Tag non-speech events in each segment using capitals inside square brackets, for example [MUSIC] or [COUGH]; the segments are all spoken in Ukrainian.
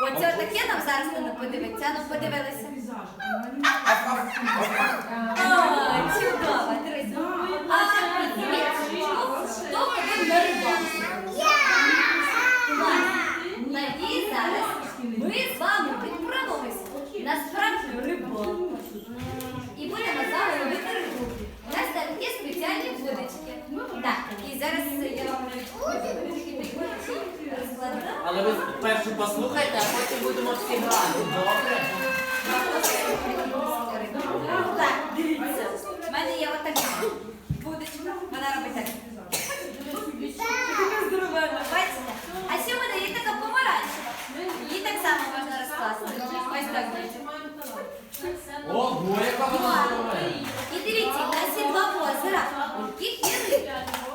Оце таке нам зараз не подивиться, ну подивилися. А, зараз ми з вами відправились на справжню рибалку. І будемо з. У нас там є спеціальні будочки. Але ви першу послухайте, а потім будемо всі грати. Добре? Дивіться, в мене є отака будочка, вона робить так. Така бачите? А ще в мене є така помаранчева. Її так само можна розкласти. Ось так. Ого, яка вона здорова. І дивіться, у нас є два озера, у яких.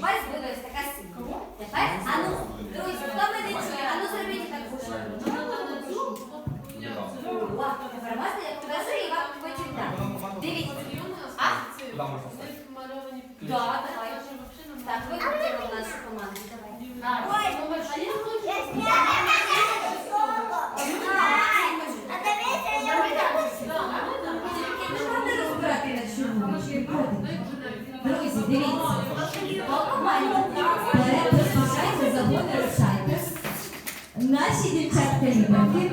Mas Друзі, дивіться. Перед розпочайте, забудьте, рушайтесь. Наші дівчатки-любанки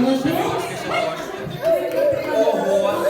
Молодець. Ого.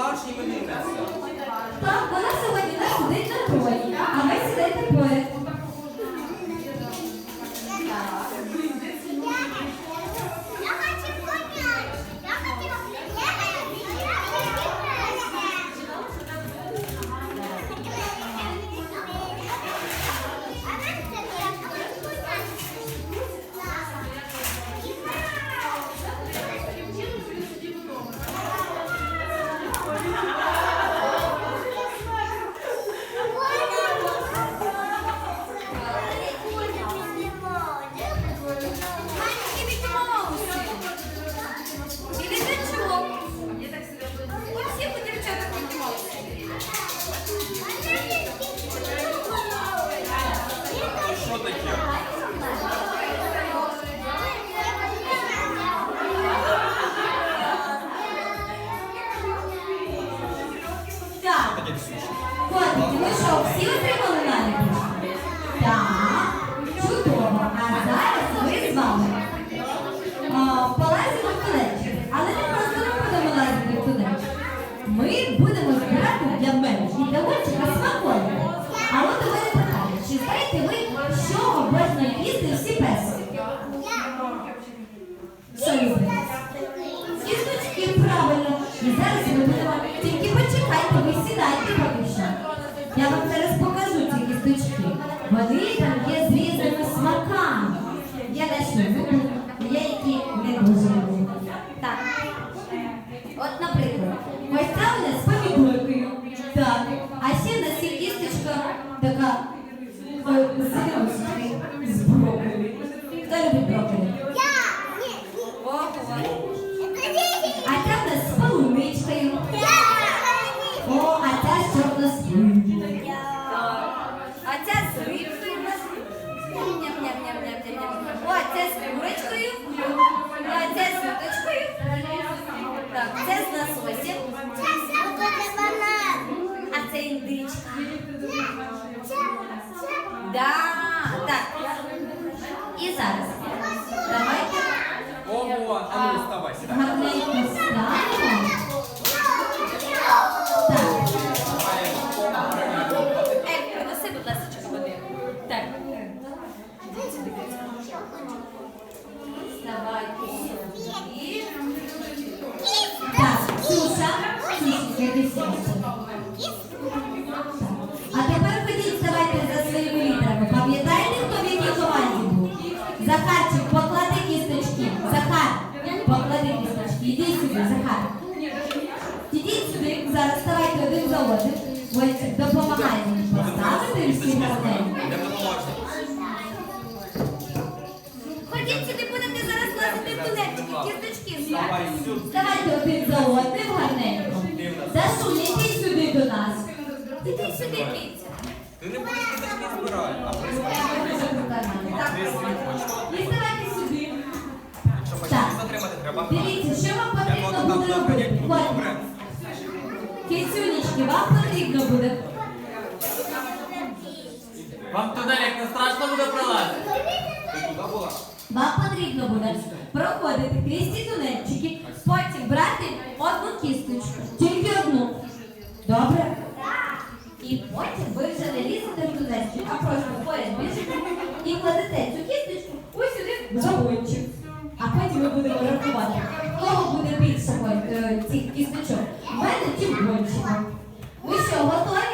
Ж іменинниця. Так, вона сьогодні нас сидить на троні, а ви сидите поряд. Е, з зеленушкою, А тепер ходіть, давайте за своїми літерами. Пам'ятаєте, хто в якій команді був? Захарчик, поклади кісточки. Захар, поклади кісточки. Йдіть сюди, Захар. Йдіть сюди, зараз давайте, один за один. Допомагайте поставити всі голови. Ходіть сюди, будете зараз лазити в кісточки. Давайте один. Іди сюди, киця. Ти не будеш а. Так, Ти свій хочеш. і ставайте сюди. Затримати, треба. Дивіться, що вам потрібно буде робити. Кицюнічки, вам потрібно буде. Вам туди як не страшно буде пролазити? Ти туди була? Вам потрібно буде проходити крізь ці тунельчики, потім брати одну кісточку, тільки одну. Добре? І потім ви вже не лізете в тунельчик, а просто поряд біжите і кладете цю кісточку ось сюди в загончик. А потім ми будемо рахувати, кого буде більше е, цих кісточок. У мене ті гончика. Ви що, готові?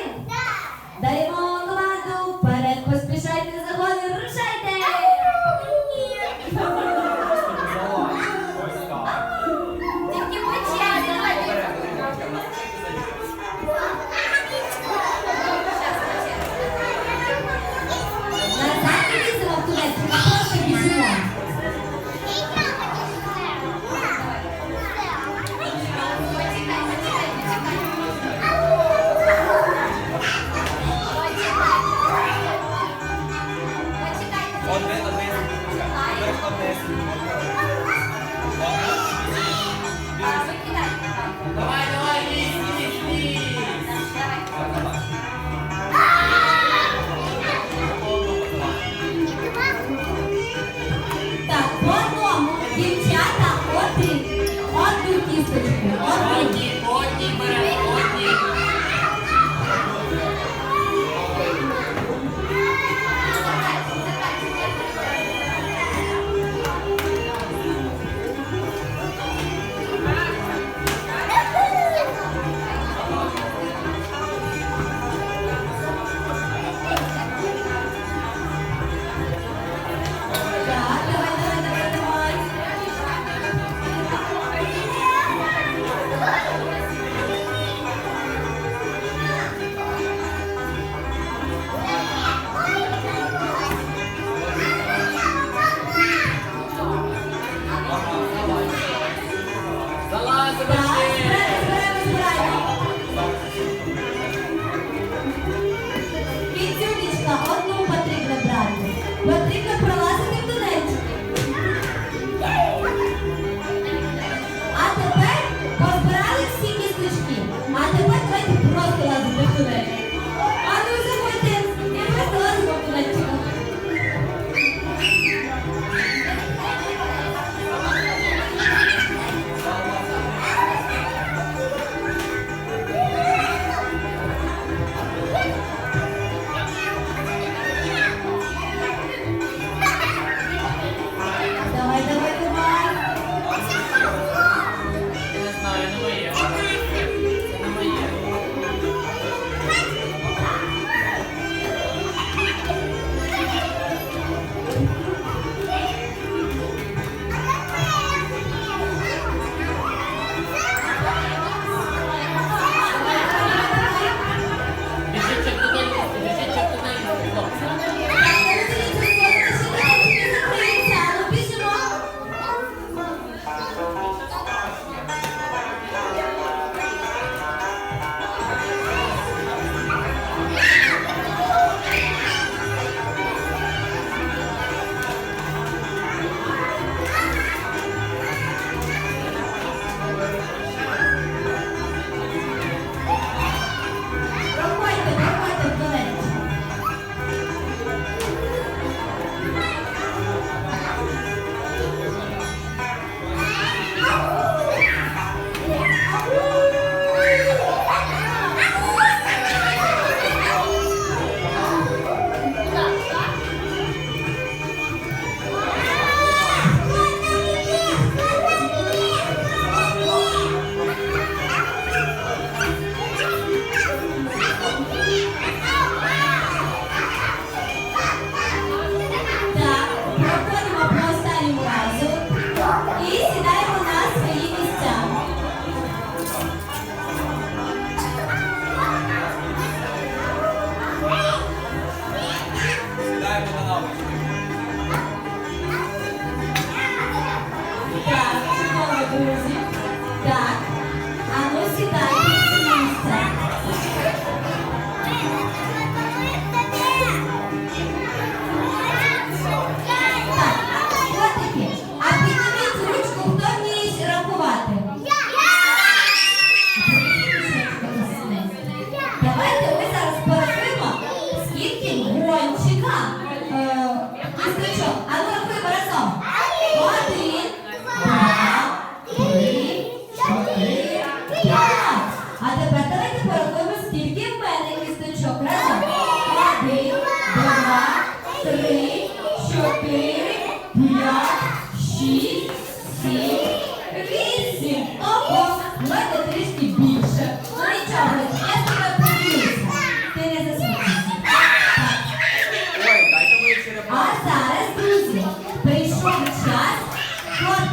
Based on the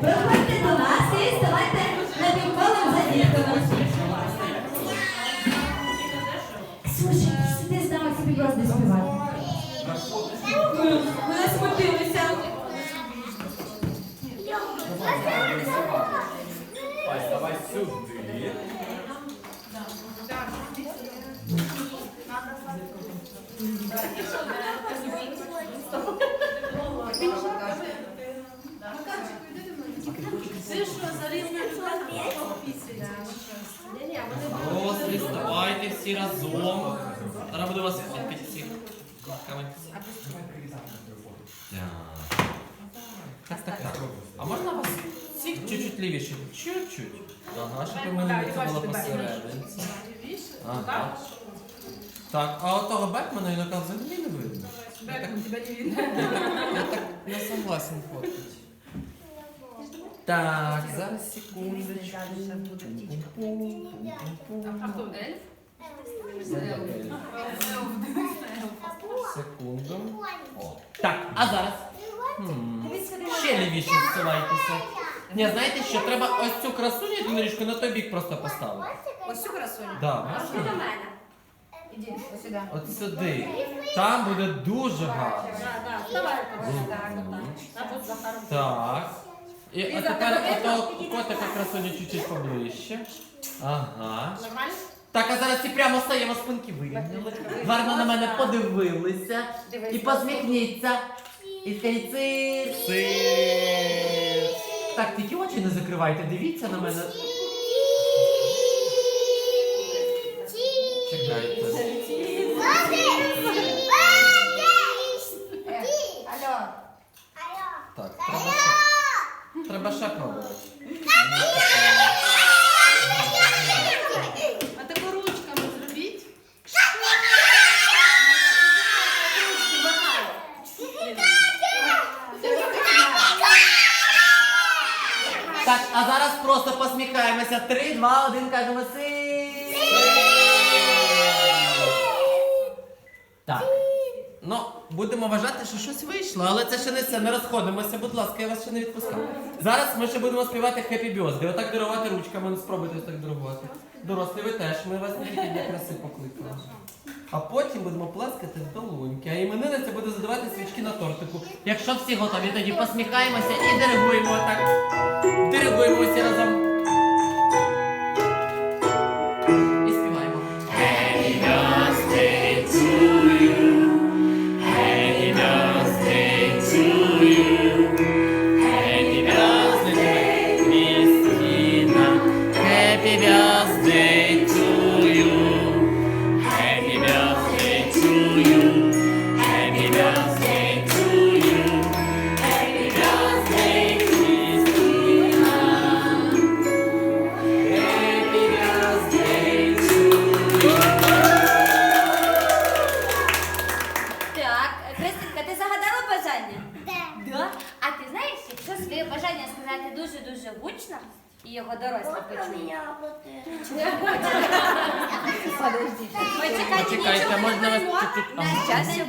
Brahma [LAUGHS] разом. Зараз буду вас фоткати всіх. Так, так. А можно вас всіх чуть-чуть лівіше? Чуть-чуть. Да, щоб у мене це було. Ага. Так, а отого Бетмена інока взагалі не видно. Бетмен тебе не видно. Я так не согласен фоткати. Так, зараз секундочку. А хто, Ельф? Секунду. О. Так, а зараз. Ще лівіше зсувайтеся. Ні, знаєте що, треба ось цю красуню Лінорічку на той бік просто поставити. Ось цю красуню. Да, Іди до мене. Іди, ось сюди. от сюди. Там буде дуже гарно. Да, да, вставай. Ось так, отак. Захаром. Так. І а тепер ото котика красуню чуть-чуть поближче. Ага. Нормально? Так, а зараз всі прямо стаємо спинки вирівняли. Гарно на мене подивилися. І посміхніться. І скажіть цир. Цир. Так, тільки очі не закривайте, дивіться на мене. Що щось вийшло, але це ще не все. Не розходимося, будь ласка, я вас ще не відпускав. Зараз ми ще будемо співати Happy Birthday. Отак дарувати ручками, ну спробуйте так дарувати. Дорослі, ви теж, ми вас тільки для краси покликали. А потім будемо плескати в долоньки. А іменинниця буде задавати свічки на тортику. Якщо всі готові, тоді посміхаємося і диригуємо так.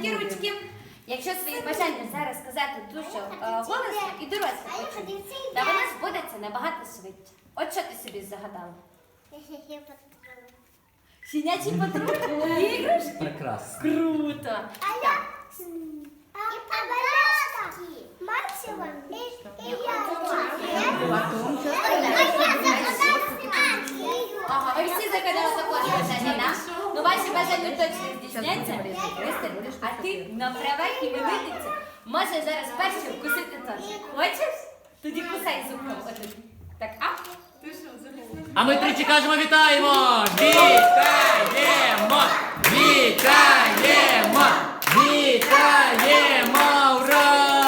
Ручки. Якщо свої бажання зараз сказати дуже е, голосно і дорослі то воно збудеться набагато швидше. От що ти собі загадала? Щенячий патруль? Іграшки? Прекрасно. Круто! А я И подарки. Максимум. И Ага, ви всі загадали також бажання, да? Ну ваші бажання точно здійсняться. А ти на правах іменинниці можеш зараз першим вкусити торт. Хочеш? Тоді кусай зубком. Так, а? А ми тричі кажемо вітаємо! Вітаємо! Вітаємо! Вітаємо! Ура!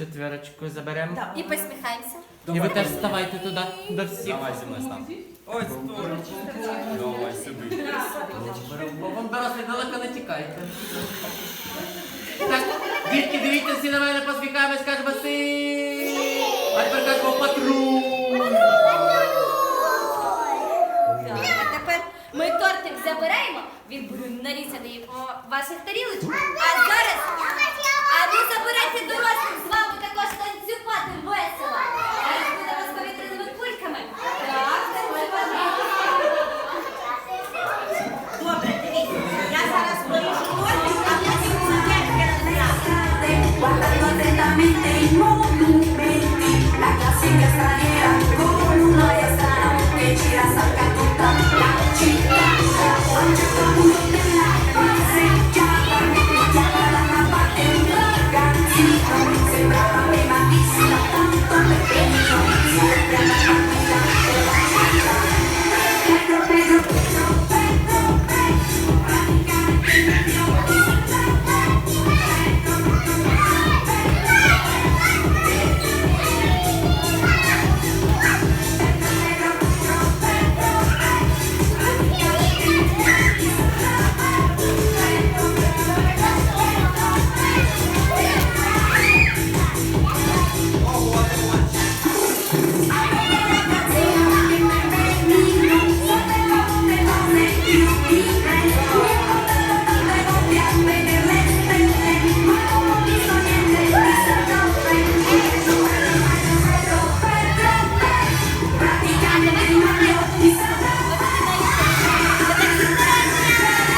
четверочку заберемо. І посміхаємося. І ви теж вставайте туди до всіх. Давай зі мною став. Ось тут. Давай сюди. Вам дорослі далеко не тікайте. Так, дітки, дивіться всі на мене, посміхаємось, кажемо си. А тепер кажемо патруль. Тепер ми тортик забираємо, він буде нарізаний по ваших тарілочках. А зараз, а ви забирайте дорослих з вами весело. Зараз будемо з кульками. Так, це Добре, дивіться. Я зараз вирішу кольку, а потім я розгляду. La clásica extranjera con una de estará, me la chica.